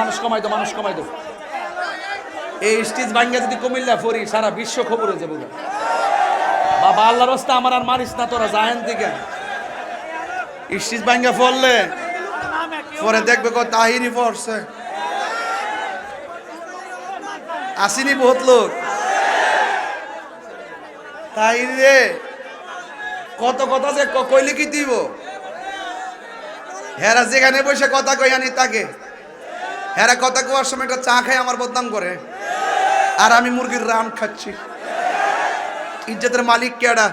মানুষ কমাই মানুষ কমাই এই স্টেজ যদি কুমিল্লা, ফরি, সারা বিশ্ব খবর হয়ে বাবা, আল্লাহর রাস্তা আমার আর না, তোরা স্টেজ ভাঙ্গা পরে দেখবে কো তাহিরি পড়ছে। আসিনি বহুত লোক। তাহিরি রে, কত কথা যে কইলে কি দিব? হেরা যেখানে বসে কথা কই আনি তাকে। হেরা কথা কোয়ার সময় একটা চা খাই আমার বদনাম করে। আর আমি মুরগির রান খাচ্ছি। ইজ্জতের মালিক কেডা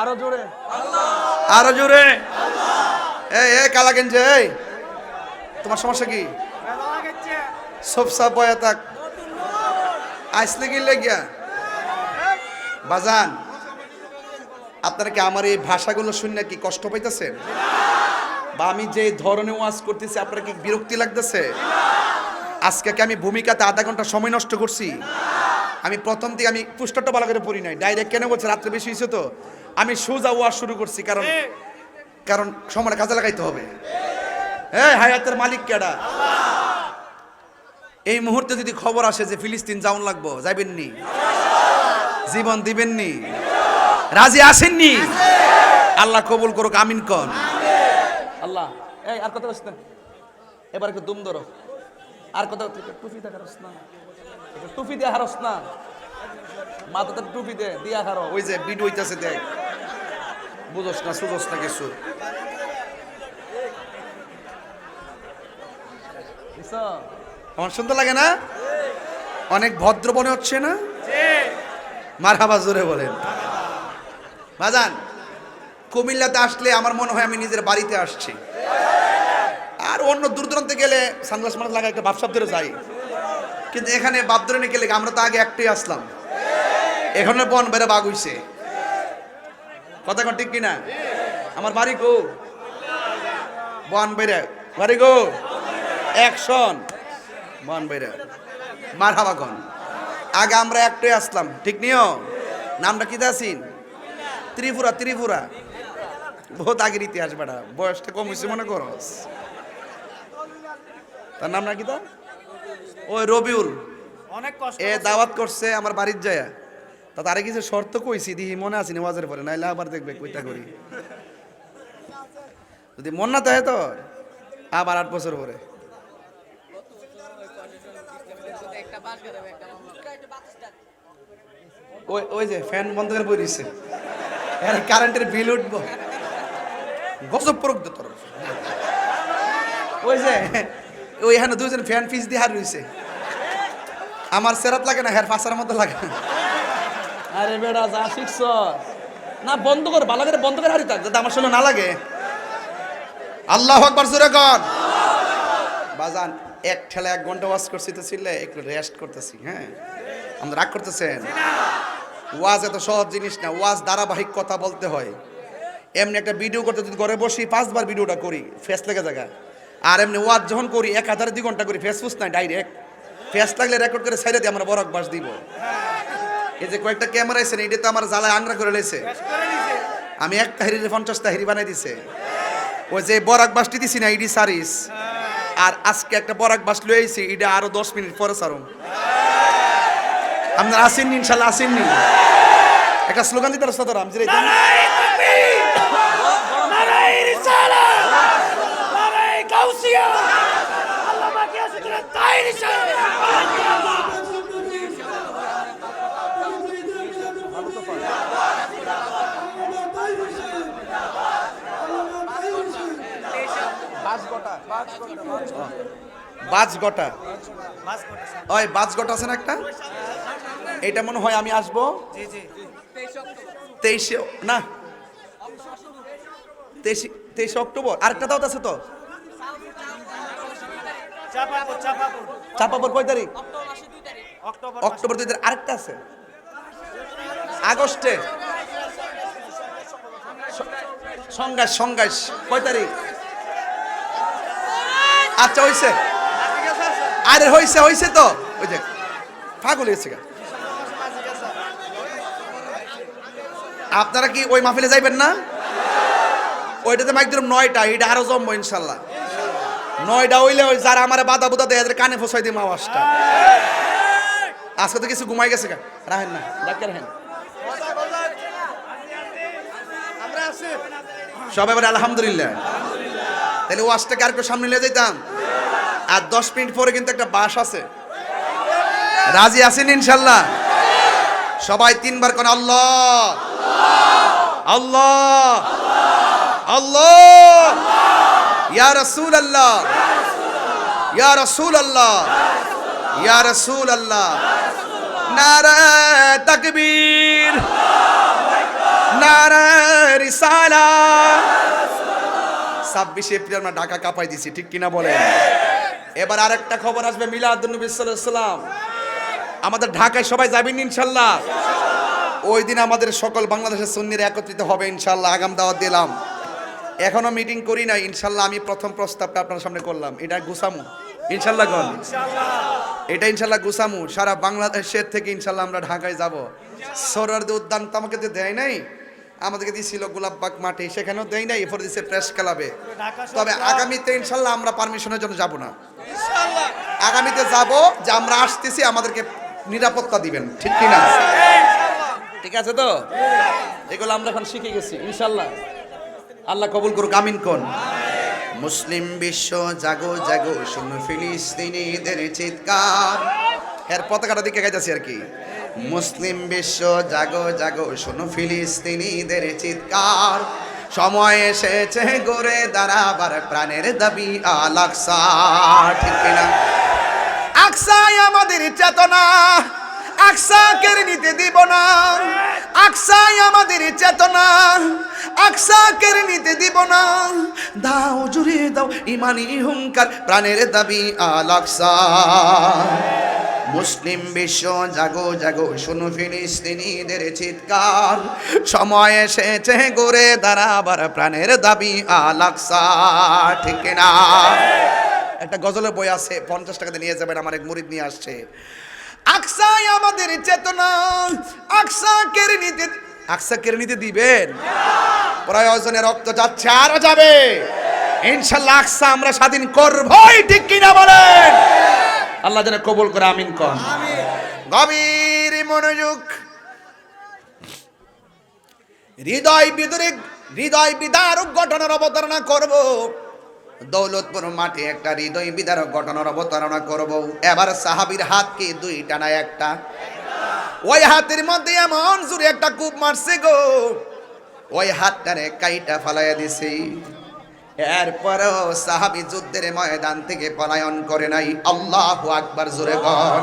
আরও জোরে। আরও জোরে। এই এই কালা এই। তোমার সমস্যা কি? সব সাপ বয়া তাক আসলে কি লেগিয়া বাজান আপনারা কি আমার এই ভাষাগুলো শুনে কি কষ্ট পাইতেছেন? বা আমি যে ধরনের ওয়াজ করতেছি, আপনার কি বিরক্তি লাগতেছে? আজকে কি আমি ভূমিকাতে আধা ঘণ্টা সময় নষ্ট করছি? আমি প্রথম দিকে আমি পুষ্টটা ভালো করে পড়ি নাই ডাইরেক্ট কেন বলছে, রাত্রে বেশি হয়েছে তো? আমি সোজা ওয়াজ শুরু করছি, কারণ কারণ সময়টা কাজে লাগাইতে হবে। হ্যাঁ হায়াতের মালিক কেডা? এই মুহূর্তে যদি খবর আসে যে ফিলিস্তিন যাওন লাগবো, যাইবেননি? জীবন দিবেননি? রাজি আসেননি আল্লাহ কবুল করুক, আমিন কন। আল্লাহ এই আর কথা বলছ না এবার একটু দুম ধরো। আর কথা টুপি দেখা হারস না। টুপি দিয়ে হারস না। মাথাতে টুপি দে দিয়া হারো ওই যে বিড হইতাছে দেখ। বুঝোস না সুঝোস না কিছু। আমার সুন্দর লাগে না? অনেক ভদ্র মনে হচ্ছে না? মারহাবা জোরে বলেন। বাজান। কুমিল্লাতে আসলে আমার মনে হয় আমি নিজের বাড়িতে আসছি। আর অন্য দূর দূরান্তে গেলে সানগ্লাস মাস লাগা একটা বাপসাপ ধরে যাই কিন্তু এখানে বাপ ধরে গেলে আমরা তো আগে একটাই আসলাম। এখানে বন বেড়ে বাঘ হইছে। কথা কোন ঠিক কিনা? আমার বাড়ি কো? বন বেড়ে। বাড়ি গো অ্যাকশন বন বেড়ে। মার হাবা কন। আগে আমরা একটাই আসলাম। ঠিক নিও নামটা কি দাসিন ত্রিপুরা ত্রিপুরা। বহুত আগের ইতিহাস বেটা। বয়সটা কম হয়েছে মনে করস তার নাম নাকি তা ওই রবিউল। অনেক কষ্ট এ দাওয়াত করছে আমার বাড়ির যায়। তা তারে কিছু শর্ত কইছি দিহি মনে আছে নেওয়াজের পরে? নাইলে আবার দেখবে কইতা করি। যদি মন না থাকে তো আবার আট বছর পরে। ওই ওই যে ফ্যান বন্ধ করে বই দিচ্ছে এর কারেন্টের বিল উঠবো। গজব তোর। ওই যে ওই এখানে দুজন ফ্যান ফিস দিয়ে হার রইছে। আমার সেরাত লাগে না হের ফাঁসার মতো লাগে আরে বেড়া যা শিখছ। না বন্ধ কর ভালো করে বন্ধ করে হারি থাক যাতে আমার শুনে না লাগে। আল্লাহ আকবার জোরে কর বাজান এক ঠেলা এক ঘণ্টা ওয়াজ করছি তো ছিলে একটু রেস্ট করতেছি হ্যাঁ? আমরা রাগ করতেছেন? ওয়াজ এত সহজ জিনিস না ওয়াজ ধারাবাহিক কথা বলতে হয়। এমনি একটা ভিডিও করতে যদি ঘরে বসি, পাঁচবার ভিডিওটা করি ফেস লেগে জায়গা। আর এমনি ওয়াজ যখন করি, এক হাজার দুই ঘণ্টা করি ফেসবুক নাই ডাইরেক্ট ফেস লাগলে রেকর্ড করে সাইডে দিয়ে আমরা বরক বাস দিব। এই যে কয়েকটা ক্যামেরা এসে এটা তো আমার জ্বালায় আংরা করে লেছে আমি এক তাহিরির পঞ্চাশ তাহিরি বানাই দিছে। ওই যে বরাক বাসটি দিছি না ইডি সারিস। আর আজকে একটা বরাক বাস লয়ে আইছি এটা আরও দশ মিনিট পরে সারুম আপনার আসেননি, ইনশাল্লাহ আসেননি। একটা স্লোগান দিতে রাস্তা যে এই- নারাই রিসালা নারাই গাউসিয়া আল্লাহ বাকি আছে তোরা তাই রিসালা বাজ গোটা ওই বাজ গোটা আছে না একটা? এটা মনে হয় আমি আসব। তেইশে না তেইশে তেইশে অক্টোবর। আরেকটা দাওয়াত আছে তো? চাপাপুর কয় তারিখ? অক্টোবর অক্টোবর দুই তারিখ। আরেকটা আছে। আগস্টে। সংঘাস সংঘাস। কয় তারিখ? আচ্ছা হইছে। আরে হইছে হইছে তো। ওই যে পাগল হয়েছে গা। আপনারা কি ওই মাহফিলে যাইবেন না? ওইটাতে মাইক দিলাম নয়টা এটা আরও জমবো ইনশাল্লাহ। নয়টা হইলে ওই যারা আমার বাধা বুধা দেয় কানে ফসাই দিই আওয়াজটা। আজকে তো কিছু ঘুমাই গেছে রাহেন না। ডাক্তার রাহেন সবাই বলে আলহামদুলিল্লাহ। তাহলে ওয়াজটাকে আর একটু সামনে নিয়ে যেতাম আর দশ মিনিট পরে কিন্তু একটা বাস আছে। রাজি আছেন ইনশাল্লাহ? সবাই তিনবার কোন আল্লাহ! আল্লাহ! আল্লাহ! ইয়া রাসূল আল্লাহ ইয়া রাসূল আল্লাহ ইয়া রাসূল আল্লাহ নারা তাকবীর! নারা রিসালা! ছাব্বিশে এপ্রিল আমরা ঢাকা কাঁপাই দিছি, ঠিক কিনা বলেন? এবার আরেকটা খবর আসবে মিলাদুন্নবী সাল্লাম আমাদের ঢাকায় সবাই যাবেন ইনশাল্লাহ। ওই দিন আমাদের সকল বাংলাদেশের সুন্নিরা একত্রিত হবে ইনশাল্লাহ আগাম দাওয়াত দিলাম। এখনও মিটিং করি না ইনশাল্লাহ আমি প্রথম প্রস্তাবটা আপনার সামনে করলাম। এটা গুসামু ইনশাল্লাহ কন এটা ইনশাল্লাহ গুসামু সারা বাংলাদেশের থেকে ইনশাল্লাহ আমরা ঢাকায় যাব। সরারদি উদ্যান তো আমাকে তো দেয় নাই। আমাদেরকে দিয়েছিল গোলাপবাগ মাঠে সেখানেও দেয় নাই এরপর দিচ্ছে প্রেস ক্লাবে। তবে আগামীতে ইনশাল্লাহ আমরা পারমিশনের জন্য যাব না। আগামীতে যাব যে আমরা আসতেছি আমাদেরকে নিরাপত্তা দিবেন। ঠিক কিনা? ঠিক আছে তো? এগুলো আমরা এখন শিখে গেছি, ইনশাল্লাহ। আল্লাহ কবুল করুক, আমিন কোন? মুসলিম বিশ্ব জাগো জাগো, শুনো ফিলিস্তিনিদের চিৎকার। এর পতাকাটা দিকে গাইতেছি আর কি। মুসলিম বিশ্ব জাগো জাগো, শুনো ফিলিস্তিনিদের চিৎকার। সময় এসেছে গড়ে দাঁড়াবার, প্রাণের দাবি আলাকসা ঠিক কিনা? আকসাই আমাদের চেতনা। আকসাই আমাদের চেতনা আকসা কেড়ে নিতে দিব না। দাও, জুড়ে দাও ইমানি হুঙ্কার, প্রাণের দাবি আলাকসা মুসলিম বিশ্ব, জাগো জাগো, শুনো ফিলিস্তিনিদের চিৎকার। সময় এসেছে গড়ে দাঁড়াবার, প্রাণের দাবি আলাকসা ঠিক না একটা গজলের বই আছে, পঞ্চাশ টাকাতে নিয়ে যাবেন, আমার এক মুরিদ নিয়ে আসছে। আকসাই আমাদের চেতনা। আকসা কেড়ে নিতে আকসা কেড়ে নিতে দিবেন? প্রয়োজনে রক্ত যাচ্ছে, আরও যাবে। ইনশাল্লাহ আকসা আমরা স্বাধীন করবই, ঠিক কিনা বলেন? আল্লাহ যেন কবুল করে, আমিন কন। গভীর মনোযোগ। হৃদয় বিদরিক হৃদয় বিদারক ঘটনার অবতারণা করব। দৌলতপুর মাঠে একটা হৃদয় বিদারক ঘটনার অবতারণা করব। এবার সাহাবির হাত কি দুইটা না একটা। ওই হাতের মধ্যে এমন জোরে একটা কূপ মারছে গো। ওই হাতটারে কাইটা ফালাইয়া দিছে। এরপরেও সাহাবি যুদ্ধের ময়দান থেকে পলায়ন করে নাই। আল্লাহ আকবার জোরে কর